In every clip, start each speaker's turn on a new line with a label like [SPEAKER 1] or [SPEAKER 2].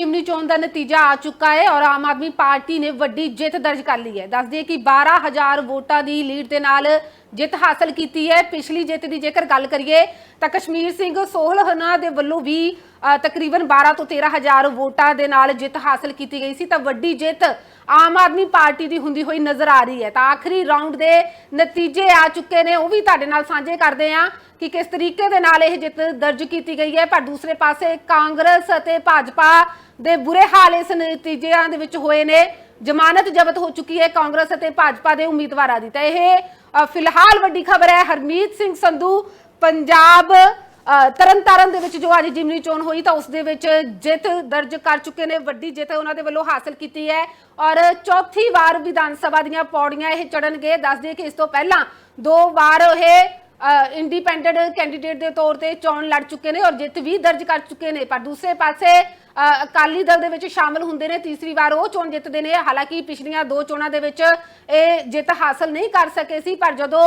[SPEAKER 1] ਜਿਮਨੀ ਚੋਣ ਦਾ ਨਤੀਜਾ ਆ ਚੁੱਕਾ ਹੈ ਔਰ ਆਮ ਆਦਮੀ ਪਾਰਟੀ ਨੇ ਵੱਡੀ ਜਿੱਤ ਦਰਜ ਕਰ ਲਈ ਹੈ। ਦੱਸ ਦਈਏ ਕਿ 12000 ਵੋਟਾਂ ਦੀ ਲੀਡ ਦੇ ਨਾਲ ਜਿੱਤ ਹਾਸਲ ਕੀਤੀ ਹੈ। ਪਿਛਲੀ ਜਿੱਤ ਦੀ ਜੇਕਰ ਗੱਲ ਕਰੀਏ ਤਾਂ ਕਸ਼ਮੀਰ ਸਿੰਘ ਸੋਹਲਹਨਾ ਦੇ ਵੱਲੋਂ ਵੀ ਤਕਰੀਬਨ 12 ਤੋਂ 13000 ਵੋਟਾਂ ਦੇ ਨਾਲ ਜਿੱਤ ਹਾਸਲ ਕੀਤੀ ਗਈ ਸੀ। ਤਾਂ ਵੱਡੀ ਜਿੱਤ ਆਮ ਆਦਮੀ ਪਾਰਟੀ ਦੀ ਹੁੰਦੀ ਹੋਈ ਨਜ਼ਰ ਆ ਰਹੀ ਹੈ। ਤਾਂ ਆਖਰੀ ਰਾਉਂਡ ਦੇ ਨਤੀਜੇ ਆ ਚੁੱਕੇ ਨੇ। ਉਹ ਵੀ ਤੁਹਾਡੇ ਨਾਲ ਸਾਂਝੇ ਕਰਦੇ ਹਾਂ ਕਿ ਕਿਸ ਤਰੀਕੇ ਦੇ ਨਾਲ ਇਹ ਜਿੱਤ ਦਰਜ ਕੀਤੀ ਗਈ ਹੈ। ਪਰ ਦੂਸਰੇ ਪਾਸੇ ਕਾਂਗਰਸ ਅਤੇ ਭਾਜਪਾ ਦੇ ਬੁਰੇ ਹਾਲ ਇਸ ਨਤੀਜਿਆਂ ਦੇ ਵਿੱਚ ਹੋਏ ਨੇ। ਜ਼ਮਾਨਤ ਜ਼ਬਤ ਹੋ ਚੁੱਕੀ ਹੈ ਕਾਂਗਰਸ ਅਤੇ ਭਾਜਪਾ ਦੇ ਉਮੀਦਵਾਰਾਂ ਦੀ। ਤਾਂ ਇਹ ਫਿਲਹਾਲ ਵੱਡੀ ਖਬਰ ਹੈ ਹਰਮੀਤ ਸਿੰਘ ਸੰਧੂ ਪੰਜਾਬ ਅ, ਤਰਨਤਾਰਨ ਦੇ ਵਿੱਚ ਜੋ ਅੱਜ ਜਿਮਨੀ ਚੋਣ ਹੋਈ ਤਾਂ ਉਸ ਦੇ ਵਿੱਚ ਜਿੱਤ ਦਰਜ ਕਰ ਚੁੱਕੇ ਨੇ। ਵੱਡੀ ਜਿੱਤ ਉਹਨਾਂ ਦੇ ਵੱਲੋਂ ਹਾਸਲ ਕੀਤੀ ਹੈ ਔਰ ਚੌਥੀ ਵਾਰ ਵਿਧਾਨ ਸਭਾ ਦੀਆਂ ਪੌੜੀਆਂ ਇਹ ਚੜਨਗੇ ਦੱਸ ਦਈਏ ਕਿ ਇਸ ਤੋਂ ਪਹਿਲਾਂ ਦੋ ਵਾਰ ਇਹ ਇੰਡੀਪੈਂਡੈਂਟ ਕੈਂਡੀਡੇਟ ਦੇ ਤੌਰ ਤੇ ਚੋਣ ਲੜ ਚੁੱਕੇ ਨੇ ਔਰ ਜਿੱਤ ਵੀ ਦਰਜ ਕਰ ਚੁੱਕੇ ਨੇ। ਪਰ ਦੂਸਰੇ ਪਾਸੇ ਅਕਾਲੀ ਦਲ ਦੇ ਵਿੱਚ ਸ਼ਾਮਲ ਹੁੰਦੇ ਨੇ, ਤੀਸਰੀ ਵਾਰ ਉਹ ਚੋਣ ਜਿੱਤਦੇ ਨੇ। ਹਾਲਾਂਕਿ ਪਿਛਲੀਆਂ ਦੋ ਚੋਣਾਂ ਦੇ ਵਿੱਚ ਇਹ ਜਿੱਤ ਹਾਸਲ ਨਹੀਂ ਕਰ ਸਕੇ ਸੀ, ਪਰ ਜਦੋਂ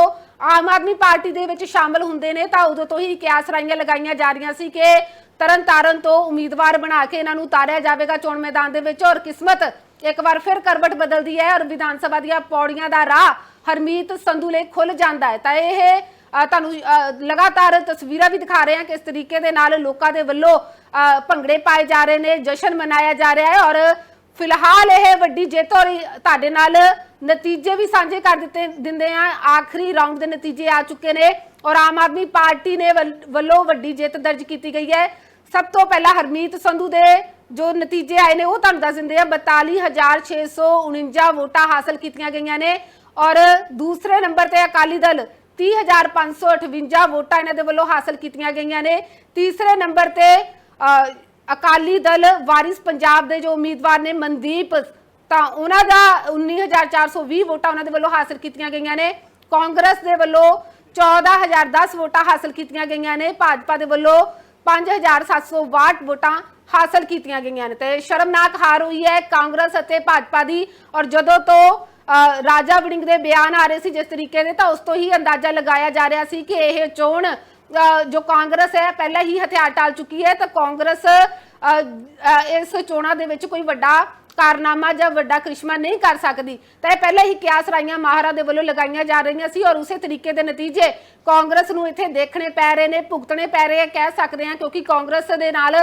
[SPEAKER 1] ਆਮ ਆਦਮੀ ਪਾਰਟੀ ਦੇ ਵਿੱਚ ਸ਼ਾਮਲ ਹੁੰਦੇ ਨੇ, ਤਾਂ ਉਦੋਂ ਤੋਂ ਹੀ ਕਿਆਸ ਰਾਈਆਂ ਲਗਾਈਆਂ ਜਾ ਰਹੀਆਂ ਸੀ ਕਿ ਤਰਨ ਤਾਰਨ ਤੋਂ ਉਮੀਦਵਾਰ ਬਣਾ ਕੇ ਇਹਨਾਂ ਨੂੰ ਉਤਾਰਿਆ ਜਾਵੇਗਾ ਚੋਣ ਮੈਦਾਨ ਦੇ ਵਿੱਚ। ਔਰ ਕਿਸਮਤ ਇੱਕ ਵਾਰ ਫਿਰ ਕਰਵਟ ਬਦਲਦੀ ਹੈ ਔਰ ਵਿਧਾਨ ਸਭਾ ਦੀਆਂ ਪੌੜੀਆਂ ਦਾ ਰਾਹ ਹਰਮੀਤ ਸੰਧੂ ਲਈ ਖੁੱਲ ਜਾਂਦਾ ਹੈ। ਤਾਂ ਇਹ ਅ, ਤੁਹਾਨੂੰ ਅ, ਲਗਾਤਾਰ ਤਸਵੀਰਾਂ ਵੀ ਦਿਖਾ ਰਹੇ ਹਾਂ ਕਿਸ ਤਰੀਕੇ ਦੇ ਨਾਲ ਲੋਕਾਂ ਦੇ ਵੱਲੋਂ ਅ, ਭੰਗੜੇ ਪਾਏ ਜਾ ਰਹੇ ਨੇ ਜਸ਼ਨ ਮਨਾਇਆ ਜਾ ਰਿਹਾ ਹੈ ਔਰ ਫਿਲਹਾਲ ਇਹ ਵੱਡੀ ਜਿੱਤ ਔਰ ਤੁਹਾਡੇ ਨਾਲ ਨਤੀਜੇ ਵੀ ਸਾਂਝੇ ਕਰ ਦਿੱਤੇ ਦਿੰਦੇ ਆ ਆਖਰੀ ਰਾਉਂਡ ਦੇ ਨਤੀਜੇ ਆ ਚੁੱਕੇ ਨੇ ਔਰ ਆਮ ਆਦਮੀ ਪਾਰਟੀ ਨੇ ਵੱਲ- ਵੱਲੋਂ ਵੱਡੀ ਜਿੱਤ ਦਰਜ ਕੀਤੀ ਗਈ ਹੈ। ਸਭ ਤੋਂ ਪਹਿਲਾਂ ਹਰਮੀਤ ਸੰਧੂ ਦੇ ਜੋ ਨਤੀਜੇ ਆਏ ਨੇ ਉਹ ਤੁਹਾਨੂੰ ਦੱਸ ਦਿੰਦੇ ਆ 42649 ਵੋਟਾਂ ਹਾਸਲ ਕੀਤੀਆਂ ਗਈਆਂ ਨੇ ਔਰ ਦੂਸਰੇ ਨੰਬਰ ਤੇ ਅਕਾਲੀ ਦਲ 30558 ਵੋਟਾਂ ਇਹਨਾਂ ਦੇ ਵੱਲੋਂ ਹਾਸਲ ਕੀਤੀਆਂ ਗਈਆਂ ਨੇ। ਤੀਸਰੇ ਨੰਬਰ ਤੇ ਅਕਾਲੀ ਦਲ ਵਾਰਿਸ ਪੰਜਾਬ ਦੇ ਜੋ ਉਮੀਦਵਾਰ ਨੇ ਮਨਦੀਪ, ਤਾਂ ਉਹਨਾਂ ਦਾ 19420 ਵੋਟਾਂ ਉਹਨਾਂ ਦੇ ਵੱਲੋਂ ਹਾਸਲ ਕੀਤੀਆਂ ਗਈਆਂ ਨੇ। ਕਾਂਗਰਸ ਦੇ ਵੱਲੋਂ 14010 ਵੋਟਾਂ ਹਾਸਲ ਕੀਤੀਆਂ ਗਈਆਂ ਨੇ। ਭਾਜਪਾ ਦੇ ਵੱਲੋਂ 5762 ਵੋਟਾਂ ਹਾਸਲ ਕੀਤੀਆਂ ਗਈਆਂ ਨੇ। ਤੇ ਸ਼ਰਮਨਾਕ ਹਾਰ ਹੋਈ ਹੈ ਕਾਂਗਰਸ ਅਤੇ ਭਾਜਪਾ ਦੀ। ਔਰ ਜਦੋਂ ਤੋਂ ਰਾਜਾ ਵੜਿੰਗ ਦੇ ਬਿਆਨ ਆ ਰਹੇ ਸੀ ਜਿਸ ਤਰੀਕੇ ਦੇ, ਤਾਂ ਉਸ ਤੋਂ ਹੀ ਅੰਦਾਜ਼ਾ ਲਗਾਇਆ ਜਾ ਰਿਹਾ ਸੀ ਕਿ ਇਹ ਚੋਣ ਜੋ ਕਾਂਗਰਸ ਹੈ, ਪਹਿਲਾਂ ਹੀ ਹਥਿਆਰ ਟਾਲ ਚੁੱਕੀ ਹੈ, ਤਾਂ ਕਾਂਗਰਸ ਇਸ ਚੋਣਾਂ ਦੇ ਵਿੱਚ ਕੋਈ ਵੱਡਾ ਕਾਰਨਾਮਾ ਜਾਂ ਵੱਡਾ ਕ੍ਰਿਸ਼ਮਾ ਨਹੀਂ ਕਰ ਸਕਦੀ। ਤਾਂ ਇਹ ਪਹਿਲਾਂ ਹੀ ਕਿਆਸ ਰਾਈਆਂ ਮਾਹਰਾਂ ਦੇ ਵੱਲੋਂ ਲਗਾਈਆਂ ਜਾ ਰਹੀਆਂ ਸੀ ਔਰ ਉਸੇ ਤਰੀਕੇ ਦੇ ਨਤੀਜੇ ਕਾਂਗਰਸ ਨੂੰ ਇੱਥੇ ਦੇਖਣੇ ਪੈ ਰਹੇ ਨੇ, ਭੁਗਤਣੇ ਪੈ ਰਹੇ ਆ, ਕਹਿ ਸਕਦੇ ਹਾਂ, ਕਿਉਂਕਿ ਕਾਂਗਰਸ ਦੇ ਨਾਲ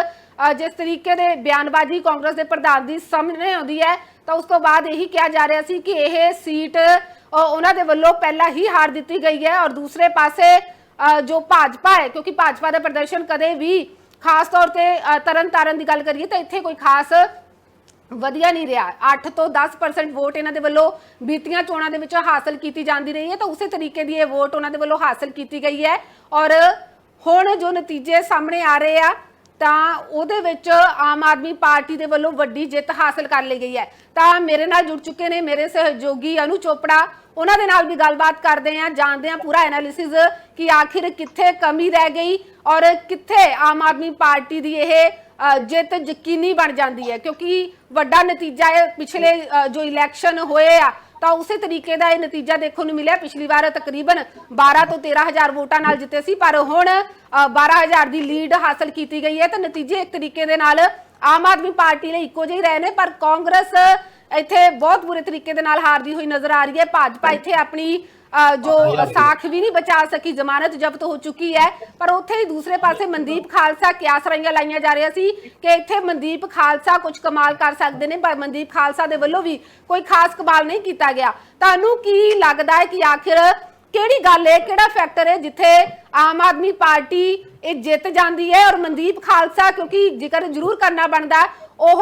[SPEAKER 1] ਜਿਸ ਤਰੀਕੇ ਦੇ ਬਿਆਨਬਾਜ਼ੀ ਕਾਂਗਰਸ ਦੇ ਪ੍ਰਧਾਨ ਦੀ ਸਾਹਮਣੇ ਆਉਂਦੀ ਹੈ ਤਾਂ ਉਸ ਤੋਂ ਬਾਅਦ ਇਹੀ ਕਿਹਾ ਜਾ ਰਿਹਾ ਸੀ ਕਿ ਇਹ ਸੀਟ ਉਹਨਾਂ ਦੇ ਵੱਲੋਂ ਪਹਿਲਾਂ ਹੀ ਹਾਰ ਦਿੱਤੀ ਗਈ ਹੈ ਔਰ ਦੂਸਰੇ ਪਾਸੇ ਜੋ ਭਾਜਪਾ ਹੈ, ਕਿਉਂਕਿ ਭਾਜਪਾ ਦਾ ਪ੍ਰਦਰਸ਼ਨ ਕਦੇ ਵੀ ਖਾਸ ਤੌਰ ਤੇ ਤਰਨ ਤਾਰਨ ਦੀ ਗੱਲ ਕਰੀਏ ਤਾਂ ਇੱਥੇ ਕੋਈ ਖਾਸ ਵਧੀਆ ਨਹੀਂ ਰਿਹਾ। 8 ਤੋਂ 10% ਵੋਟ ਇਹਨਾਂ ਦੇ ਵੱਲੋਂ ਬੀਤੀਆਂ ਚੋਣਾਂ ਦੇ ਵਿੱਚ ਹਾਸਲ ਕੀਤੀ ਜਾਂਦੀ ਰਹੀ ਹੈ, ਤਾਂ ਉਸੇ ਤਰੀਕੇ ਦੀ ਇਹ ਵੋਟ ਉਹਨਾਂ ਦੇ ਵੱਲੋਂ ਹਾਸਲ ਕੀਤੀ ਗਈ ਹੈ ਔਰ ਹੁਣ ਜੋ ਨਤੀਜੇ ਸਾਹਮਣੇ ਆ ਰਹੇ ਆ ਤਾਂ ਉਹਦੇ ਵਿੱਚ ਆਮ ਆਦਮੀ ਪਾਰਟੀ ਦੇ ਵੱਲੋਂ ਵੱਡੀ ਜਿੱਤ ਹਾਸਲ ਕਰ ਲਈ ਗਈ ਹੈ। ਤਾਂ ਮੇਰੇ ਨਾਲ ਜੁੜ ਚੁੱਕੇ ਨੇ ਮੇਰੇ ਸਹਿਯੋਗੀ ਅਨੂ ਚੋਪੜਾ। ਉਹਨਾਂ ਦੇ ਨਾਲ ਵੀ ਗੱਲਬਾਤ ਕਰਦੇ ਆਂ ਜਾਣਦੇ ਆਂ ਪੂਰਾ ਐਨਾਲਿਸਿਸ ਕਿ ਆਖਿਰ ਕਿੱਥੇ ਕਮੀ ਰਹਿ ਗਈ ਔਰ ਕਿੱਥੇ ਆਮ ਆਦਮੀ ਪਾਰਟੀ ਦੀ ਇਹ ਜਿੱਤ ਯਕੀਨੀ ਬਣ ਜਾਂਦੀ ਹੈ। ਕਿਉਂਕਿ ਵੱਡਾ ਨਤੀਜਾ ਹੈ, ਪਿਛਲੇ ਜੋ ਇਲੈਕਸ਼ਨ ਹੋਏ ਆ ਤਾਂ ਉਸੇ ਤਰੀਕੇ ਦਾ ਇਹ ਨਤੀਜਾ ਦੇਖਣ ਨੂੰ ਮਿਲਿਆ। ਪਿਛਲੀ ਵਾਰ ਤਕਰੀਬਨ 12 ਤੋਂ 13000 ਵੋਟਾਂ ਨਾਲ ਜਿੱਤੇ ਸੀ ਪਰ ਹੁਣ ਅ, 12000 ਦੀ ਲੀਡ ਹਾਸਲ ਕੀਤੀ ਗਈ ਹੈ। ਤਾਂ ਨਤੀਜੇ ਇੱਕ ਤਰੀਕੇ ਦੇ ਨਾਲ ਆਮ ਆਦਮੀ ਪਾਰਟੀ ਲਈ ਇੱਕੋ ਜਿਹੇ ਰਹੇ ਨੇ ਪਰ ਕਾਂਗਰਸ ਇੱਥੇ ਬਹੁਤ ਬੁਰੇ ਤਰੀਕੇ ਦੇ ਨਾਲ ਹਾਰਦੀ ਹੋਈ ਨਜ਼ਰ ਆ ਰਹੀ ਹੈ। ਭਾਜਪਾ ਇੱਥੇ ਆਪਣੀ ਜੋ ਸਾਖ ਵੀ ਨਹੀਂ ਬਚਾ ਸਕੀ ਜ਼ਮਾਨਤ ਜ਼ਬਤ ਹੋ ਚੁੱਕੀ ਹੈ ਪਰ ਉੱਥੇ ਹੀ ਦੂਸਰੇ ਪਾਸੇ ਮਨਦੀਪ ਖਾਲਸਾ ਕਿਆਸ ਰਾਈਆਂ ਲਾਈਆਂ ਜਾ ਰਹੀਆਂ ਸੀ ਕਿ ਇੱਥੇ ਮਨਦੀਪ ਖਾਲਸਾ ਕੁਝ ਕਮਾਲ ਕਰ ਸਕਦੇ ਨੇ ਪਰ ਮਨਦੀਪ ਖਾਲਸਾ ਦੇ ਵੱਲੋਂ ਵੀ ਕੋਈ ਖਾਸ ਕਮਾਲ ਨਹੀਂ ਕੀਤਾ ਗਿਆ। ਤੁਹਾਨੂੰ ਕੀ ਲੱਗਦਾ ਹੈ ਕਿ ਆਖਿਰ ਕਿਹੜੀ ਗੱਲ ਹੈ ਕਿਹੜਾ ਫੈਕਟਰ ਹੈ ਜਿੱਥੇ ਆਮ ਆਦਮੀ ਪਾਰਟੀ ਇਹ ਜਿੱਤ ਜਾਂਦੀ ਹੈ ਔਰ ਮਨਦੀਪ ਖਾਲਸਾ ਕਿਉਂਕਿ ਜ਼ਿਕਰ ਜ਼ਰੂਰ ਕਰਨਾ ਬਣਦਾ ਉਹ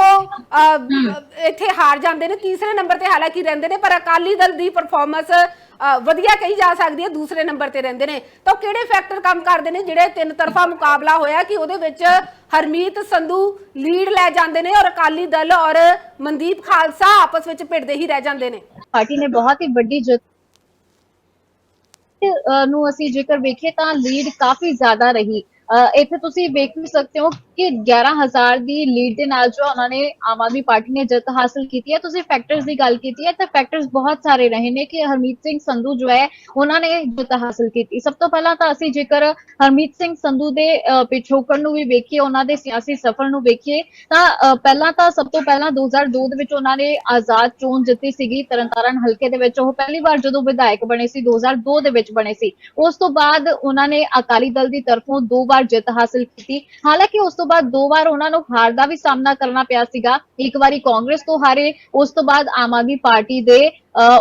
[SPEAKER 1] ਇੱਥੇ ਹਾਰ ਜਾਂਦੇ ਨੇ ਤੀਸਰੇ ਨੰਬਰ ਤੇ ਹਾਲਾਂਕਿ ਰਹਿੰਦੇ ਨੇ ਪਰ ਅਕਾਲੀ ਦਲ ਦੀ ਪਰਫਾਰਮੈਂਸ ਵਧੀਆ ਕਹੀ ਜਾ ਸਕਦੀ ਹੈ ਦੂਸਰੇ ਨੰਬਰ ਤੇ ਰਹਿੰਦੇ ਨੇ। ਤਾਂ ਉਹ ਕਿਹੜੇ ਫੈਕਟਰ ਕੰਮ ਕਰਦੇ ਨੇ ਜਿਹੜੇ ਤਿੰਨ ਤਰਫਾ ਮੁਕਾਬਲਾ ਹੋਇਆ ਕਿ ਉਹਦੇ ਵਿੱਚ ਹਰਮੀਤ ਸੰਧੂ ਲੀਡ ਲੈ ਜਾਂਦੇ ਨੇ ਔਰ ਅਕਾਲੀ ਦਲ ਔਰ ਮਨਦੀਪ ਖਾਲਸਾ ਆਪਸ ਵਿੱਚ ਭਿੜਦੇ ਹੀ ਰਹਿ ਜਾਂਦੇ ਨੇ?
[SPEAKER 2] ਪਾਰਟੀ ਨੇ ਬਹੁਤ ਹੀ ਵੱਡੀ ਜਿੱਤ ਅਹ ਨੂੰ ਅਸੀਂ ਜੇਕਰ ਵੇਖੀਏ ਤਾਂ ਲੀਡ ਕਾਫੀ ਜ਼ਿਆਦਾ ਰਹੀ। ਇੱਥੇ ਤੁਸੀਂ ਵੇਖ ਵੀ ਸਕਦੇ ਹੋ ਕਿ 11000 ਦੀ ਲੀਡ ਦੇ ਨਾਲ ਜੋ ਉਹਨਾਂ ਨੇ ਆਮ ਆਦਮੀ ਪਾਰਟੀ ਨੇ ਜਿੱਤ ਹਾਸਲ ਕੀਤੀ ਹੈ। ਤੁਸੀਂ ਫੈਕਟਰਸ ਦੀ ਗੱਲ ਕੀਤੀ ਹੈ ਤਾਂ ਫੈਕਟਰਸ ਬਹੁਤ ਸਾਰੇ ਰਹੇ ਨੇ ਕਿ ਹਰਮੀਤ ਸਿੰਘ ਸੰਧੂ ਜੋ ਹੈ ਉਹਨਾਂ ਨੇ ਜਿੱਤ ਹਾਸਲ ਕੀਤੀ। ਸਭ ਤੋਂ ਪਹਿਲਾਂ ਤਾਂ ਅਸੀਂ ਜੇਕਰ ਹਰਮੀਤ ਸਿੰਘ ਸੰਧੂ ਦੇ ਅਹ, ਪਿਛੋਕੜ ਨੂੰ ਵੀ ਵੇਖੀਏ ਉਹਨਾਂ ਦੇ ਸਿਆਸੀ ਸਫ਼ਰ ਨੂੰ ਵੇਖੀਏ ਤਾਂ ਪਹਿਲਾਂ ਤਾਂ ਸਭ ਤੋਂ ਪਹਿਲਾਂ 2002 ਦੇ ਵਿੱਚ ਉਹਨਾਂ ਨੇ ਆਜ਼ਾਦ ਚੋਣ ਜਿੱਤੀ ਸੀਗੀ ਤਰਨਤਾਰਨ ਹਲਕੇ ਦੇ ਵਿੱਚ। ਉਹ ਪਹਿਲੀ ਵਾਰ ਜਦੋਂ ਵਿਧਾਇਕ ਬਣੇ ਸੀ 2002 ਦੇ ਵਿੱਚ ਬਣੇ ਸੀ। ਉਸ ਤੋਂ ਬਾਅਦ ਉਹਨਾਂ ਨੇ ਅਕਾਲੀ ਦਲ ਦੀ ਤਰਫੋਂ ਦੋ ਵਾਰ ਜਿੱਤ ਹਾਸਲ ਕੀਤੀ। ਹਾਲਾਂਕਿ ਉਸ ਤੋਂ ਬਾਅਦ ਦੋ ਵਾਰ ਉਹਨਾਂ ਨੂੰ ਹਾਰ ਦਾ ਵੀ ਸਾਹਮਣਾ ਕਰਨਾ ਪਿਆ ਸੀਗਾ। ਇੱਕ ਵਾਰੀ ਕਾਂਗਰਸ ਤੋਂ ਹਾਰੇ ਉਸ ਤੋਂ ਬਾਅਦ ਆਮ ਆਦਮੀ ਪਾਰਟੀ ਦੇ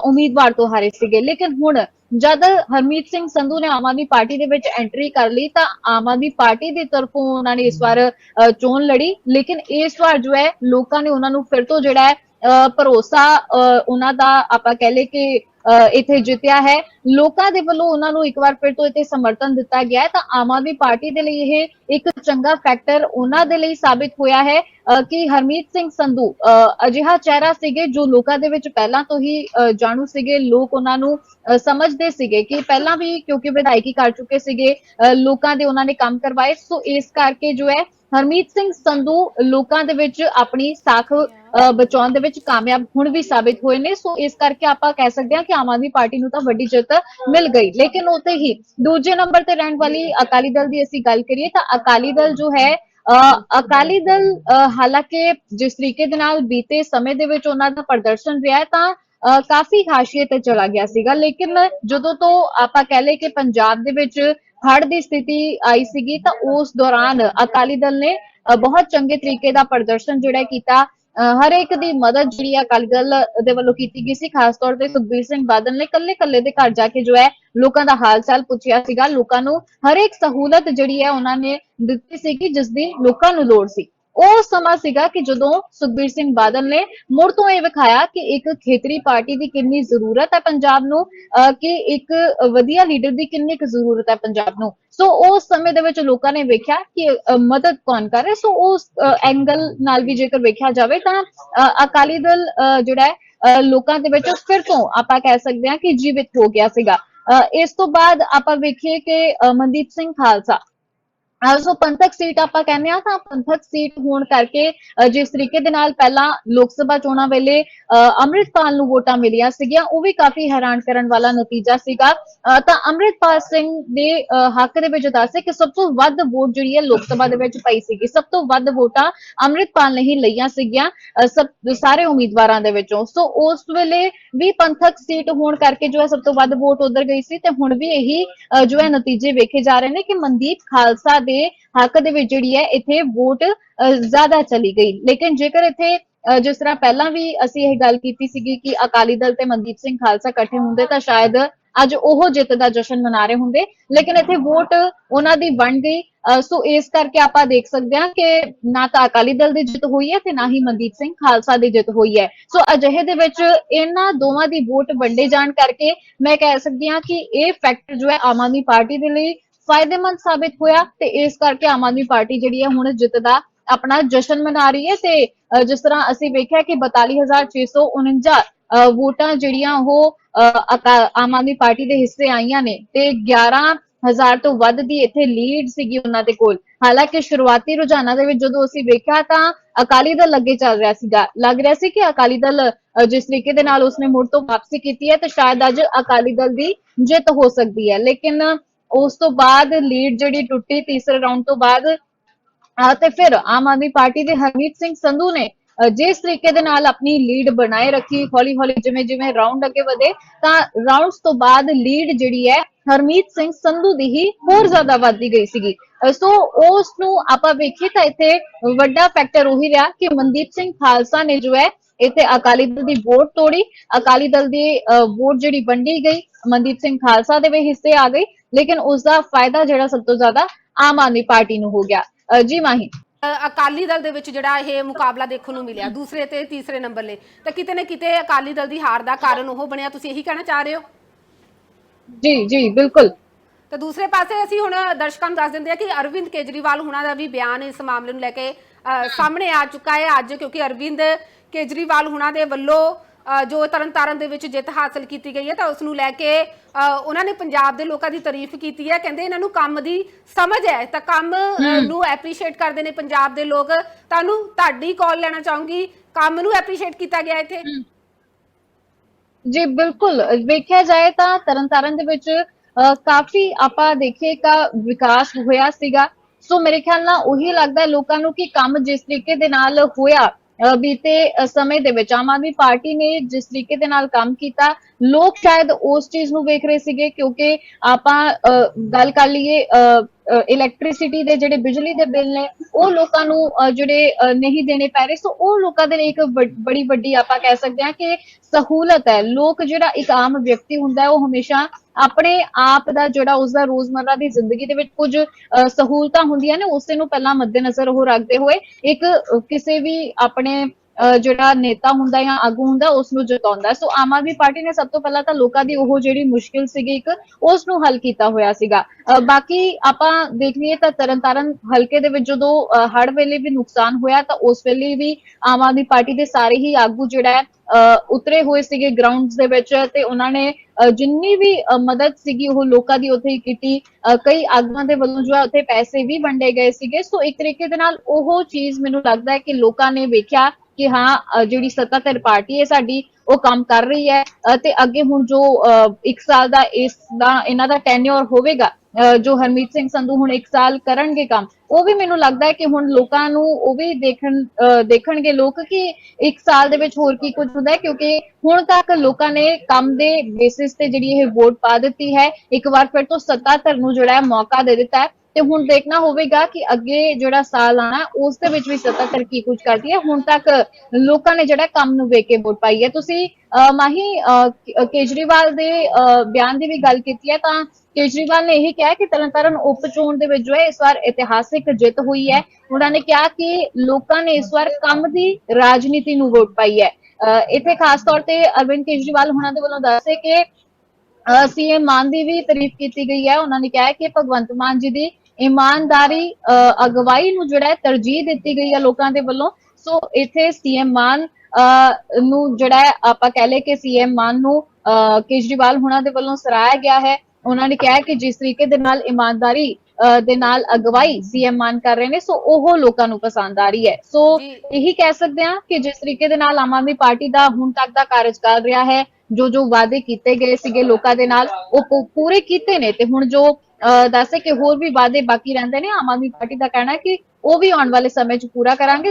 [SPEAKER 2] ਉਮੀਦਵਾਰ ਤੋਂ ਹਾਰੇ ਸੀਗੇ। ਲੇਕਿਨ ਹੁਣ ਜਦ ਹਰਮੀਤ ਸਿੰਘ ਸੰਧੂ ਨੇ ਆਮ ਆਦਮੀ ਪਾਰਟੀ ਦੇ ਵਿੱਚ ਐਂਟਰੀ ਕਰ ਲਈ ਤਾਂ ਆਮ ਆਦਮੀ ਪਾਰਟੀ ਦੀ ਤਰਫੋਂ ਉਹਨਾਂ ਨੇ ਇਸ ਵਾਰ ਅਹ, ਚੋਣ ਲੜੀ। ਲੇਕਿਨ ਇਸ ਵਾਰ ਜੋ ਹੈ ਲੋਕਾਂ ਨੇ ਉਹਨਾਂ ਨੂੰ ਫਿਰ ਤੋਂ ਜਿਹੜਾ ਹੈ ਅਹ, ਭਰੋਸਾ ਅਹ, ਉਹਨਾਂ ਦਾ ਆਪਾਂ ਕਹਿ ਲਏ ਕਿ ਇੱਥੇ ਜਿੱਤਿਆ ਹੈ। ਲੋਕਾਂ ਦੇ ਵੱਲੋਂ ਉਹਨਾਂ ਨੂੰ ਇੱਕ ਵਾਰ ਫਿਰ ਤੋਂ ਇੱਥੇ ਸਮਰਥਨ ਦਿੱਤਾ ਗਿਆ ਹੈ। ਤਾਂ ਆਮ ਆਦਮੀ ਪਾਰਟੀ ਦੇ ਲਈ ਇਹ ਇੱਕ ਚੰਗਾ ਫੈਕਟਰ ਉਹਨਾਂ ਦੇ ਲਈ ਸਾਬਿਤ ਹੋਇਆ ਹੈ ਕਿ ਹਰਮੀਤ ਸਿੰਘ ਸੰਧੂ ਅਹ, ਅਜਿਹਾ ਚਿਹਰਾ ਸੀਗੇ ਜੋ ਲੋਕਾਂ ਦੇ ਵਿੱਚ ਪਹਿਲਾਂ ਤੋਂ ਹੀ ਅਹ, ਜਾਣੂ ਸੀਗੇ। ਲੋਕ ਉਹਨਾਂ ਨੂੰ ਅਹ, ਸਮਝਦੇ ਸੀਗੇ ਕਿ ਪਹਿਲਾਂ ਵੀ ਕਿਉਂਕਿ ਵਿਧਾਇਕੀ ਕਰ ਚੁੱਕੇ ਸੀਗੇ ਅਹ, ਲੋਕਾਂ ਦੇ ਉਹਨਾਂ ਨੇ ਕੰਮ ਕਰਵਾਏ। ਸੋ ਇਸ ਕਰਕੇ ਜੋ ਹੈ ਹਰਮੀਤ ਸਿੰਘ ਸੰਧੂ ਲੋਕਾਂ ਦੇ ਵਿੱਚ ਆਪਣੀ ਸਾਖ ਬਚਾਉਣ ਦੇ ਵਿੱਚ ਕਾਮਯਾਬ ਹੁਣ ਵੀ ਸਾਬਿਤ ਹੋਏ ਨੇ। ਸੋ ਇਸ ਕਰਕੇ ਆਪਾਂ ਕਹਿ ਸਕਦੇ ਹਾਂ ਕਿ ਆਮ ਆਦਮੀ ਪਾਰਟੀ ਨੂੰ ਤਾਂ ਵੱਡੀ ਜਿੱਤ ਮਿਲ ਗਈ। ਲੇਕਿਨ ਉੱਥੇ ਹੀ ਦੂਜੇ ਨੰਬਰ ਤੇ ਰਹਿਣ ਵਾਲੀ ਅਕਾਲੀ ਦਲ ਦੀ ਅਸੀਂ ਗੱਲ ਕਰੀਏ ਤਾਂ ਅਕਾਲੀ ਦਲ ਜੋ ਹੈ, ਅਹ ਅਕਾਲੀ ਦਲ, ਅਹ ਹਾਲਾਂਕਿ ਜਿਸ ਤਰੀਕੇ ਦੇ ਨਾਲ ਬੀਤੇ ਸਮੇਂ ਦੇ ਵਿੱਚ ਉਹਨਾਂ ਦਾ ਪ੍ਰਦਰਸ਼ਨ ਰਿਹਾ ਤਾਂ, ਅਹ ਕਾਫੀ ਹਾਸ਼ੀਏ ਤੇ ਚਲਾ ਗਿਆ ਸੀਗਾ। ਲੇਕਿਨ ਜਦੋਂ ਤੋਂ ਆਪਾਂ ਕਹਿ ਲਏ ਕਿ ਪੰਜਾਬ ਦੇ ਵਿੱਚ ਹੜ੍ਹ ਦੀ ਸਥਿਤੀ ਆਈ ਸੀਗੀ ਤਾਂ ਉਸ ਦੌਰਾਨ ਅਕਾਲੀ ਦਲ ਨੇ, ਅਹ ਬਹੁਤ ਚੰਗੇ ਤਰੀਕੇ ਦਾ ਪ੍ਰਦਰਸ਼ਨ ਜਿਹੜਾ ਕੀਤਾ। ਹਰ ਇੱਕ ਦੀ ਮਦਦ ਜਿਹੜੀ ਹੈ ਅਕਾਲੀ ਦਲ ਦੇ ਵੱਲੋਂ ਕੀਤੀ ਗਈ ਸੀ, ਖਾਸ ਤੌਰ ਤੇ ਸੁਖਬੀਰ ਸਿੰਘ ਬਾਦਲ ਨੇ ਕੱਲੇ ਕੱਲੇ ਦੇ ਘਰ ਜਾ ਕੇ ਜੋ ਹੈ ਲੋਕਾਂ ਦਾ ਹਾਲ ਚਾਲ ਪੁੱਛਿਆ ਸੀਗਾ। ਲੋਕਾਂ ਨੂੰ ਹਰ ਇੱਕ ਸਹੂਲਤ ਜਿਹੜੀ ਹੈ ਉਹਨਾਂ ਨੇ ਦਿੱਤੀ ਸੀਗੀ, ਜਿਸ ਦੀ ਲੋਕਾਂ ਨੂੰ ਲੋੜ ਸੀ। ਉਹ ਸਮਾਂ ਸੀਗਾ ਕਿ ਜਦੋਂ ਸੁਖਬੀਰ ਸਿੰਘ ਬਾਦਲ ਨੇ ਮੁੜ ਤੋਂ ਇਹ ਵਿਖਾਇਆ ਕਿ ਇੱਕ ਖੇਤਰੀ ਪਾਰਟੀ ਦੀ ਕਿੰਨੀ ਜ਼ਰੂਰਤ ਹੈ ਪੰਜਾਬ ਨੂੰ ਅਹ ਕਿ ਇੱਕ ਵਧੀਆ ਲੀਡਰ ਦੀ ਕਿੰਨੀ ਕੁ ਜ਼ਰੂਰਤ ਹੈ ਪੰਜਾਬ ਨੂੰ। ਸੋ ਉਸ ਸਮੇਂ ਦੇ ਵਿੱਚ ਲੋਕਾਂ ਨੇ ਵੇਖਿਆ ਕਿ ਮਦਦ ਕੌਣ ਕਰ ਰਿਹਾ। ਸੋ ਉਸ ਐਂਗਲ ਨਾਲ ਵੀ ਜੇਕਰ ਵੇਖਿਆ ਜਾਵੇ ਤਾਂ ਅਹ, ਅਕਾਲੀ ਦਲ ਅਹ, ਜਿਹੜਾ ਹੈ ਅਹ, ਲੋਕਾਂ ਦੇ ਵਿੱਚ ਫਿਰ ਤੋਂ ਆਪਾਂ ਕਹਿ ਸਕਦੇ ਹਾਂ ਕਿ ਜੀਵਿਤ ਹੋ ਗਿਆ ਸੀਗਾ। ਅਹ, ਇਸ ਤੋਂ ਬਾਅਦ ਆਪਾਂ ਵੇਖੀਏ ਕਿ ਮਨਦੀਪ ਸਿੰਘ ਖਾਲਸਾ ਸੋ ਪੰਥਕ ਸੀਟ ਆਪਾਂ ਕਹਿੰਦੇ ਆ ਤਾਂ ਪੰਥਕ ਸੀਟ ਹੋਣ ਕਰਕੇ ਜਿਸ ਤਰੀਕੇ ਦੇ ਨਾਲ ਪਹਿਲਾਂ ਲੋਕ ਸਭਾ ਚੋਣਾਂ ਵੇਲੇ, ਅਹ, ਅੰਮ੍ਰਿਤਪਾਲ ਨੂੰ ਵੋਟਾਂ ਮਿਲੀਆਂ ਸੀਗੀਆਂ, ਉਹ ਵੀ ਕਾਫੀ ਹੈਰਾਨ ਕਰਨ ਵਾਲਾ ਨਤੀਜਾ ਸੀਗਾ। ਅਹ, ਤਾਂ ਅੰਮ੍ਰਿਤਪਾਲ ਸਿੰਘ ਦੇ, ਅਹ, ਹੱਕ ਦੇ ਵਿੱਚ ਦੱਸੇ ਕਿ ਸਭ ਤੋਂ ਵੱਧ ਵੋਟ ਜਿਹੜੀ ਹੈ ਲੋਕ ਸਭਾ ਦੇ ਵਿੱਚ ਪਈ ਸੀਗੀ। ਸਭ ਤੋਂ ਵੱਧ ਵੋਟਾਂ ਅੰਮ੍ਰਿਤਪਾਲ ਨੇ ਹੀ ਲਈਆਂ ਸੀਗੀਆਂ ਸਭ, ਸਾਰੇ ਉਮੀਦਵਾਰਾਂ ਦੇ ਵਿੱਚੋਂ। ਸੋ ਉਸ ਵੇਲੇ ਵੀ ਪੰਥਕ ਸੀਟ ਹੋਣ ਕਰਕੇ ਜੋ ਹੈ ਸਭ ਤੋਂ ਵੱਧ ਵੋਟ ਉਧਰ ਗਈ ਸੀ ਤੇ ਹੁਣ ਵੀ ਇਹੀ ਜੋ ਹੈ ਨਤੀਜੇ ਵੇਖੇ ਜਾ ਰਹੇ ਨੇ ਕਿ ਮਨਦੀਪ ਖਾਲਸਾ ਦੇ ਹੱਕ ਦੇ ਵਿੱਚ ਜਿਹੜੀ ਹੈ ਇੱਥੇ ਵੋਟ ਅਹ, ਜ਼ਿਆਦਾ ਚਲੀ ਗਈ। ਲੇਕਿਨ ਜੇਕਰ ਇੱਥੇ ਅਹ, ਜਿਸ ਤਰ੍ਹਾਂ ਪਹਿਲਾਂ ਵੀ ਅਸੀਂ ਇਹ ਗੱਲ ਕੀਤੀ ਸੀਗੀ ਕਿ ਅਕਾਲੀ ਦਲ ਤੇ ਮਨਦੀਪ ਸਿੰਘ ਖਾਲਸਾ ਇਕੱਠੇ ਹੁੰਦੇ ਤਾਂ ਸ਼ਾਇਦ ਅੱਜ ਉਹ ਜਿੱਤ ਦਾ ਜਸ਼ਨ ਮਨਾ ਰਹੇ ਹੁੰਦੇ। ਲੇਕਿਨ ਇੱਥੇ ਵੋਟ ਉਹਨਾਂ ਦੀ ਬਣ ਗਈ। ਅਹ, ਸੋ ਇਸ ਕਰਕੇ ਆਪਾਂ ਦੇਖ ਸਕਦੇ ਹਾਂ ਕਿ ਨਾ ਤਾਂ ਅਕਾਲੀ ਦਲ ਦੀ ਜਿੱਤ ਹੋਈ ਹੈ ਤੇ ਨਾ ਹੀ ਮਨਦੀਪ ਸਿੰਘ ਖਾਲਸਾ ਦੀ ਜਿੱਤ ਹੋਈ ਹੈ। ਸੋ ਅਜਿਹੇ ਦੇ ਵਿੱਚ ਇਹਨਾਂ ਦੋਵਾਂ ਦੀ ਵੋਟ ਵੰਡੇ ਜਾਣ ਕਰਕੇ ਮੈਂ ਕਹਿ ਸਕਦੀ ਹਾਂ ਕਿ ਇਹ ਫੈਕਟਰ ਜੋ ਹੈ ਆਮ ਆਦਮੀ ਪਾਰਟੀ ਦੇ ਲਈ ਫਾਇਦੇਮੰਦ ਸਾਬਿਤ ਹੋਇਆ ਤੇ ਇਸ ਕਰਕੇ ਆਮ ਆਦਮੀ ਪਾਰਟੀ ਜਿਹੜੀ ਹੈ ਹੁਣ ਜਿੱਤ ਦਾ ਆਪਣਾ ਜਸ਼ਨ ਮਨਾ ਰਹੀ ਹੈ ਤੇ ਜਿਸ ਤਰ੍ਹਾਂ ਅਸੀਂ ਵੇਖਿਆ ਕਿ 42649 ਅਹ, ਵੋਟਾਂ ਜਿਹੜੀਆਂ ਉਹ ਅਹ, ਆਮ ਆਦਮੀ ਪਾਰਟੀ ਦੇ ਹਿੱਸੇ ਆਈਆਂ ਨੇ ਤੇ 11000 ਤੋਂ ਵੱਧ ਦੀ ਇੱਥੇ ਲੀਡ ਸੀਗੀ ਉਹਨਾਂ ਦੇ ਕੋਲ। ਹਾਲਾਂਕਿ ਸ਼ੁਰੂਆਤੀ ਰੁਝਾਨਾਂ ਦੇ ਵਿੱਚ ਜਦੋਂ ਅਸੀਂ ਵੇਖਿਆ ਤਾਂ ਅਕਾਲੀ ਦਲ ਅੱਗੇ ਚੱਲ ਰਿਹਾ ਸੀਗਾ। ਲੱਗ ਰਿਹਾ ਸੀ ਕਿ ਅਕਾਲੀ ਦਲ ਜਿਸ ਤਰੀਕੇ ਦੇ ਨਾਲ ਉਸਨੇ ਮੁੜ ਤੋਂ ਵਾਪਸੀ ਕੀਤੀ ਹੈ ਤੇ ਸ਼ਾਇਦ ਅੱਜ ਅਕਾਲੀ ਦਲ ਦੀ ਜਿੱਤ ਹੋ ਸਕਦੀ ਹੈ। ਲੇਕਿਨ ਉਸ ਤੋਂ ਬਾਅਦ ਲੀਡ ਜਿਹੜੀ ਟੁੱਟੀ ਤੀਸਰੇ ਰਾਉਂਡ ਤੋਂ ਬਾਅਦ ਤੇ ਫਿਰ ਆਮ ਆਦਮੀ ਪਾਰਟੀ ਦੇ ਹਰਮੀਤ ਸਿੰਘ ਸੰਧੂ ਨੇ ਜਿਸ ਤਰੀਕੇ ਦੇ ਨਾਲ ਆਪਣੀ ਲੀਡ ਬਣਾਏ ਰੱਖੀ ਹੌਲੀ ਹੌਲੀ ਜਿਵੇਂ ਜਿਵੇਂ ਰਾਉਂਡ ਅੱਗੇ ਵਧੇ ਤਾਂ ਰਾਉਂਡਸ ਤੋਂ ਬਾਅਦ ਲੀਡ ਜਿਹੜੀ ਹੈ ਹਰਮੀਤ ਸਿੰਘ ਸੰਧੂ ਦੀ ਹੀ ਹੋਰ ਜ਼ਿਆਦਾ ਵੱਧਦੀ ਗਈ ਸੀਗੀ। ਸੋ ਉਸ ਨੂੰ ਆਪਾਂ ਵੇਖੀਏ ਤਾਂ ਇੱਥੇ ਵੱਡਾ ਫੈਕਟਰ ਉਹੀ ਰਿਹਾ ਕਿ ਮਨਦੀਪ ਸਿੰਘ ਖਾਲਸਾ ਨੇ ਜੋ ਹੈ ਇੱਥੇ ਅਕਾਲੀ ਦਲ ਦੀ ਵੋਟ ਤੋੜੀ। ਅਕਾਲੀ ਦਲ ਦੀ ਅਹ, ਵੋਟ ਜਿਹੜੀ ਵੰਡੀ ਗਈ ਮਨਦੀਪ ਸਿੰਘ ਖਾਲਸਾ ਦੇ ਵੀ ਹਿੱਸੇ ਆ ਗਈ ਲੇਕਿਨ ਉਸ ਦਾ ਫਾਇਦਾ ਜਿਹੜਾ ਸਭ ਤੋਂ ਜ਼ਿਆਦਾ ਆਮ ਆਦਮੀ ਪਾਰਟੀ ਨੂੰ ਹੋ ਗਿਆ। ਜੀ ਮਾਹੀ।
[SPEAKER 1] ਅਕਾਲੀ ਦਲ ਦੇ ਵਿੱਚ ਜਿਹੜਾ ਇਹ ਮੁਕਾਬਲਾ ਦੇਖਣ ਨੂੰ ਮਿਲਿਆ ਦੂਸਰੇ ਤੇ ਤੀਸਰੇ ਨੰਬਰ ਲਈ ਤਾਂ ਕਿਤੇ ਨਾ ਕਿਤੇ ਅਕਾਲੀ ਦਲ ਦੀ ਹਾਰ ਦਾ ਕਾਰਨ ਉਹ ਬਣਿਆ ਤੁਸੀਂ ਇਹੀ ਕਹਿਣਾ ਚਾਹ ਰਹੇ ਹੋ?
[SPEAKER 2] ਜੀ ਜੀ ਬਿਲਕੁਲ।
[SPEAKER 1] ਤਾਂ ਦੂਸਰੇ ਪਾਸੇ ਅਸੀਂ ਹੁਣ ਦਰਸ਼ਕਾਂ ਨੂੰ ਦੱਸ ਦਿੰਦੇ ਆ ਕਿ ਅਰਵਿੰਦ ਕੇਜਰੀਵਾਲ ਹੁਣਾਂ ਦਾ ਵੀ ਬਿਆਨ ਇਸ ਮਾਮਲੇ ਨੂੰ ਲੈ ਕੇ ਸਾਹਮਣੇ ਆ ਚੁੱਕਾ ਹੈ ਅੱਜ ਕਿਉਂਕਿ ਅਰਵਿੰਦ ਕੇਜਰੀਵਾਲ ਹੁਣਾਂ ਦੇ ਵੱਲੋਂ ਜੋ ਤਰਨਤਾਰਨ ਦੇ ਵਿੱਚ ਜਿੱਤ ਹਾਸਲ ਕੀਤੀ ਗਈ ਹੈ ਤਾਂ ਉਸ ਨੂੰ ਲੈ ਕੇ ਉਹਨਾਂ ਨੇ ਪੰਜਾਬ ਦੇ ਲੋਕਾਂ ਦੀ ਤਾਰੀਫ ਕੀਤੀ ਹੈ। ਕਹਿੰਦੇ ਇਹਨਾਂ ਨੂੰ ਕੰਮ ਦੀ ਸਮਝ ਹੈ ਤਾਂ ਕੰਮ ਨੂੰ ਐਪਰੀਸ਼ੀਏਟ ਕਰਦੇ ਨੇ ਪੰਜਾਬ ਦੇ ਲੋਕ। ਤੁਹਾਨੂੰ ਤੁਹਾਡੀ ਕਾਲ ਲੈਣਾ ਚਾਹੂੰਗੀ। ਕੰਮ ਨੂੰ ਐਪਰੀਸ਼ੀਏਟ ਕੀਤਾ ਗਿਆ ਇੱਥੇ।
[SPEAKER 2] ਜੀ ਬਿਲਕੁਲ। ਵੇਖਿਆ ਜਾਏ ਤਾਂ ਤਰਨਤਾਰਨ ਦੇ ਵਿੱਚ ਕਾਫੀ ਆਪਾਂ ਦੇਖੀਏ ਕਾ ਵਿਕਾਸ ਹੋਇਆ ਸੀਗਾ। ਸੋ ਮੇਰੇ ਖਿਆਲ ਨਾਲ ਉਹੀ ਲੱਗਦਾ ਲੋਕਾਂ ਨੂੰ ਕਿ ਕੰਮ ਜਿਸ ਤਰੀਕੇ ਦੇ ਨਾਲ ਹੋਇਆ ਬੀਤੇ ਸਮੇਂ ਦੇ ਵਿੱਚ ਆਮ ਆਦਮੀ ਪਾਰਟੀ ਨੇ ਜਿਸ ਤਰੀਕੇ ਦੇ ਨਾਲ ਕੰਮ ਕੀਤਾ ਲੋਕ ਸ਼ਾਇਦ ਉਸ ਚੀਜ਼ ਨੂੰ ਵੇਖ ਰਹੇ ਸੀਗੇ ਕਿਉਂਕਿ ਆਪਾਂ ਅ, ਗੱਲ ਕਰ ਲਈਏ ਇਲੈਕਟ੍ਰਿਸਿਟੀ ਦੇ ਜਿਹੜੇ ਬਿਜਲੀ ਦੇ ਬਿੱਲ ਨੇ ਉਹ ਲੋਕਾਂ ਨੂੰ ਜਿਹੜੇ ਅ, ਨਹੀਂ ਦੇਣੇ ਪੈ ਰਹੇ। ਸੋ ਉਹ ਲੋਕਾਂ ਦੇ ਲਈ ਇੱਕ ਬੜੀ ਵੱਡੀ ਆਪਾਂ ਕਹਿ ਸਕਦੇ ਹਾਂ ਕਿ ਸਹੂਲਤ ਹੈ। ਲੋਕ ਜਿਹੜਾ ਇੱਕ ਆਮ ਵਿਅਕਤੀ ਹੁੰਦਾ ਹੈ ਉਹ ਹਮੇਸ਼ਾ ਆਪਣੇ ਆਪ ਦਾ ਜਿਹੜਾ ਉਸਦਾ ਰੋਜ਼ਮਰਰਾ ਦੀ ਜ਼ਿੰਦਗੀ ਦੇ ਵਿੱਚ ਕੁਝ ਅ, ਸਹੂਲਤਾਂ ਹੁੰਦੀਆਂ ਨੇ ਉਸੇ ਨੂੰ ਪਹਿਲਾਂ ਮੱਦੇਨਜ਼ਰ ਉਹ ਰੱਖਦੇ ਹੋਏ ਇੱਕ ਕਿਸੇ ਵੀ ਆਪਣੇ ਜਿਹੜਾ ਨੇਤਾ ਹੁੰਦਾ ਜਾਂ ਆਗੂ ਹੁੰਦਾ ਉਸ ਨੂੰ ਜਿਤਾਉਂਦਾ। ਸੋ ਆਮ ਆਦਮੀ ਪਾਰਟੀ ਨੇ ਸਭ ਤੋਂ ਪਹਿਲਾਂ ਤਾਂ ਲੋਕਾਂ ਦੀ ਉਹ ਜਿਹੜੀ ਮੁਸ਼ਕਿਲ ਸੀਗੀ ਇੱਕ ਉਸ ਨੂੰ ਹੱਲ ਕੀਤਾ ਹੋਇਆ ਸੀਗਾ। ਅ, ਬਾਕੀ ਆਪਾਂ ਦੇਖ ਲਈਏ ਤਾਂ ਤਰਨਤਾਰਨ ਹਲਕੇ ਦੇ ਵਿੱਚ ਜਦੋਂ ਹੜ ਵੇਲੇ ਵੀ ਨੁਕਸਾਨ ਹੋਇਆ ਤਾਂ ਉਸ ਵੇਲੇ ਵੀ ਆਮ ਆਦਮੀ ਪਾਰਟੀ ਦੇ ਸਾਰੇ ਹੀ ਆਗੂ ਜਿਹੜਾ ਹੈ ਅ, ਉਤਰੇ ਹੋਏ ਸੀਗੇ ਗਰਾਊਂਡਸ ਦੇ ਵਿੱਚ ਤੇ ਉਹਨਾਂ ਨੇ ਅ, ਜਿੰਨੀ ਵੀ ਮਦਦ ਸੀਗੀ ਉਹ ਲੋਕਾਂ ਦੀ ਉੱਥੇ ਹੀ ਕੀਤੀ। ਅ, ਕਈ ਆਗੂਆਂ ਦੇ ਵੱਲੋਂ ਜੋ ਹੈ ਉੱਥੇ ਪੈਸੇ ਵੀ ਵੰਡੇ ਗਏ ਸੀਗੇ। ਸੋ ਇੱਕ ਤਰੀਕੇ ਦੇ ਨਾਲ ਉਹ ਚੀਜ਼ ਮੈਨੂੰ ਲੱਗਦਾ ਹੈ ਕਿ ਲੋਕਾਂ ਨੇ ਵੇਖਿਆ। ਕਿ ਹਾਂ ਅ, ਜਿਹੜੀ ਸੱਤਾਧਰ ਪਾਰਟੀ ਹੈ ਸਾਡੀ ਉਹ ਕੰਮ ਕਰ ਰਹੀ ਹੈ ਤੇ ਅੱਗੇ ਹੁਣ ਜੋ 1 ਸਾਲ ਦਾ ਇਸ ਦਾ ਇਹਨਾਂ ਦਾ ਟੈਨਿਓਰ ਹੋਵੇਗਾ ਅ, ਜੋ ਹਰਮੀਤ ਸਿੰਘ ਸੰਧੂ ਹੁਣ 1 ਸਾਲ ਕਰਨਗੇ ਕੰਮ ਉਹ ਵੀ ਮੈਨੂੰ ਲੱਗਦਾ ਹੈ ਕਿ ਹੁਣ ਲੋਕਾਂ ਨੂੰ ਉਹ ਵੀ ਦੇਖਣ ਅ, ਦੇਖਣਗੇ ਲੋਕ ਕਿ 1 ਸਾਲ ਦੇ ਵਿੱਚ ਹੋਰ ਕੀ ਕੁਝ ਹੁੰਦਾ ਹੈ ਕਿਉਂਕਿ ਹੁਣ ਤੱਕ ਲੋਕਾਂ ਨੇ ਕੰਮ ਦੇ ਬੇਸਿਸ ਤੇ ਜਿਹੜੀ ਇਹ ਵੋਟ ਪਾ ਦਿੱਤੀ ਹੈ ਇੱਕ ਵਾਰ ਫਿਰ ਤੋਂ ਸੱਤਾ ਧਰ ਨੂੰ ਜਿਹੜਾ ਹੈ ਮੌਕਾ ਦੇ ਦਿੱਤਾ ਹੈ। ਤੇ ਹੁਣ ਦੇਖਣਾ ਹੋਵੇਗਾ ਕਿ ਅੱਗੇ ਜਿਹੜਾ ਸਾਲ ਆਣਾ ਉਸ ਦੇ ਵਿੱਚ ਵੀ ਸੱਤਾਧਰ ਕੀ ਕੁਝ ਕਰਦੀ ਹੈ। ਹੁਣ ਤੱਕ ਲੋਕਾਂ ਨੇ ਜਿਹੜਾ ਕੰਮ ਨੂੰ ਵੇਖ ਕੇ ਵੋਟ ਪਾਈ ਹੈ। ਤੁਸੀਂ ਅ, ਮਾਹੀ ਕੇਜਰੀਵਾਲ ਦੇ ਅ, ਬਿਆਨ ਦੀ ਵੀ ਗੱਲ ਕੀਤੀ ਹੈ ਤਾਂ ਕੇਜਰੀਵਾਲ ਨੇ ਇਹ ਕਿਹਾ ਕਿ ਤਰਨਤਾਰਨ ਉਪ ਚੋਣ ਦੇ ਵਿੱਚ ਜੋ ਹੈ ਇਸ ਵਾਰ ਇਤਿਹਾਸਿਕ ਜਿੱਤ ਹੋਈ ਹੈ। ਉਹਨਾਂ ਨੇ ਕਿਹਾ ਕਿ ਲੋਕਾਂ ਨੇ ਇਸ ਵਾਰ ਕੰਮ ਦੀ ਰਾਜਨੀਤੀ ਨੂੰ ਵੋਟ ਪਾਈ ਹੈ। ਅ, ਇੱਥੇ ਖਾਸ ਤੌਰ ਤੇ ਅਰਵਿੰਦ ਕੇਜਰੀਵਾਲ ਉਹਨਾਂ ਦੇ ਵੱਲੋਂ ਦੱਸੇ ਕਿ ਸੀਐਮ ਮਾਨ ਦੀ ਵੀ ਤਾਰੀਫ ਕੀਤੀ ਗਈ ਹੈ। ਉਹਨਾਂ ਨੇ ਕਿਹਾ ਕਿ ਭਗਵੰਤ ਮਾਨ ਜੀ ਦੀ ਇਮਾਨਦਾਰੀ ਅਗਵਾਈ ਨੂੰ ਜਿਹੜਾ ਹੈ ਤਰਜੀਹ ਦਿੱਤੀ ਗਈ ਹੈ ਲੋਕਾਂ ਦੇ ਵੱਲੋਂ। ਸੋ ਇੱਥੇ ਸੀਐਮ ਮਾਨ ਨੂੰ ਜਿਹੜਾ ਹੈ ਆਪਾਂ ਕਹਿ ਲਏ ਕਿ ਸੀਐਮ ਮਾਨ ਨੂੰ ਕੇਜਰੀਵਾਲ ਹੁਣਾਂ ਦੇ ਵੱਲੋਂ ਸਰਾਇਆ ਗਿਆ ਹੈ। ਉਹਨਾਂ ਨੇ ਕਿਹਾ ਕਿ ਜਿਸ ਤਰੀਕੇ ਦੇ ਨਾਲ ਇਮਾਨਦਾਰੀ ਦੇ ਨਾਲ ਅਗਵਾਈ ਸੀਐਮ ਮਾਨ ਕਰ ਰਹੇ ਨੇ ਸੋ ਉਹ ਲੋਕਾਂ ਨੂੰ ਪਸੰਦ ਆ ਰਹੀ ਹੈ। ਸੋ। ਇਹੀ ਕਹਿ ਸਕਦੇ ਹਾਂ ਕਿ ਜਿਸ ਤਰੀਕੇ ਦੇ ਨਾਲ ਆਮ ਆਦਮੀ ਪਾਰਟੀ ਦਾ ਹੁਣ ਤੱਕ ਦਾ ਕਾਰਜਕਾਲ ਰਿਹਾ ਹੈ ਜੋ ਜੋ ਵਾਅਦੇ ਕੀਤੇ ਗਏ ਸੀਗੇ ਲੋਕਾਂ ਦੇ ਨਾਲ ਉਹ ਪੂਰੇ ਕੀਤੇ ਨੇ। ਤੇ ਹੁਣ ਜੋ ਅਹ, ਕਿ ਹੋਰ ਵੀ ਵਾਅਦੇ ਬਾਕੀ ਰਹਿੰਦੇ ਨੇ ਆਮ ਆਦਮੀ ਪਾਰਟੀ ਦਾ ਕਹਿਣਾ ਹੈ ਕਿ ਉਹ ਵੀ ਆਉਣ ਵਾਲੇ ਸਮੇਂ 'ਚ ਪੂਰਾ ਕਰਾਂਗੇ।